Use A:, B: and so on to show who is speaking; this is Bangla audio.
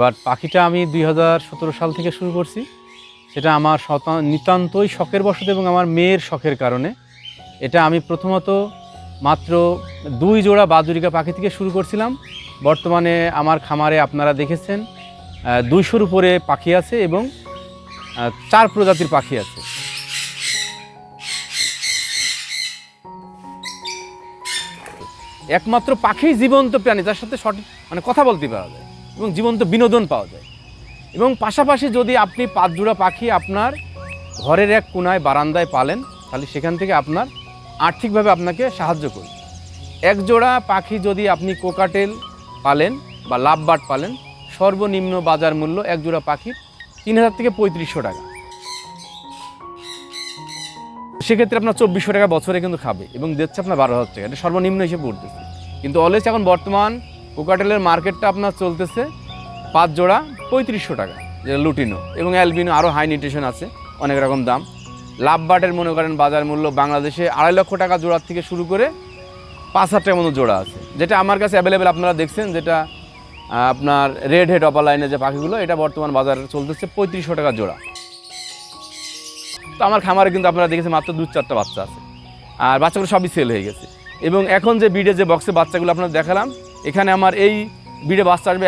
A: এবার পাখিটা আমি দুই হাজার সতেরো সাল থেকে শুরু করছি। সেটা আমার নিতান্তই শখের বশত এবং আমার মেয়ের শখের কারণে। এটা আমি প্রথমত মাত্র দুই জোড়া বাজুরিকা পাখি থেকে শুরু করছিলাম। বর্তমানে আমার খামারে আপনারা দেখেছেন দুইশোর উপরে পাখি আছে এবং চার প্রজাতির পাখি আছে। একমাত্র পাখি জীবন্ত প্রাণী, যার সাথে সঠিক মানে কথা বলতে পারা যায়। এবং জীবন্ত বিনোদন পাওয়া যায়। এবং পাশাপাশি যদি আপনি পাঁচ জোড়া পাখি আপনার ঘরের এক কোনায় বারান্দায় পালেন, তাহলে সেখান থেকে আপনার আর্থিকভাবে আপনাকে সাহায্য করবে। এক জোড়া পাখি যদি আপনি কোকাটেল পালেন বা লাভবাট পালেন, সর্বনিম্ন বাজার মূল্য এক জোড়া পাখির তিন হাজার থেকে পঁয়ত্রিশশো টাকা। সেক্ষেত্রে আপনার চব্বিশশো টাকা বছরে কিন্তু খাবে এবং দিচ্ছে আপনার বারো হাজার টাকা। এটা সর্বনিম্ন হিসেবে উঠতেছে। কিন্তু অলওয়েজ এখন বর্তমান কোকাটেলের মার্কেটটা আপনার চলতেছে পাঁচ জোড়া, পঁয়ত্রিশশো টাকা। যেটা লুটিনো এবং অ্যালবিনো আরও হাই নিউট্রিশন আছে, অনেক রকম দাম। লাভবাটের মনে করেন বাজার মূল্য বাংলাদেশে আড়াই লক্ষ টাকা জোড়ার থেকে শুরু করে পাঁচ হাজার টাকার মতো জোড়া আছে। যেটা আমার কাছে অ্যাভেলেবেল আপনারা দেখছেন, যেটা আপনার রেড হেড অপার লাইনে যে পাখিগুলো, এটা বর্তমান বাজারে চলতেছে পঁয়ত্রিশশো টাকা জোড়া। তো আমার খামারে কিন্তু আপনারা দেখেছেন মাত্র দু চারটা বাচ্চা আছে। আর বাচ্চাগুলো সবই সেল হয়ে গেছে। এবং এখন যে বিডে যে বক্সে বাচ্চাগুলো আপনারা দেখালাম এখানে আমার এই বিডে বাচ্চা আসবে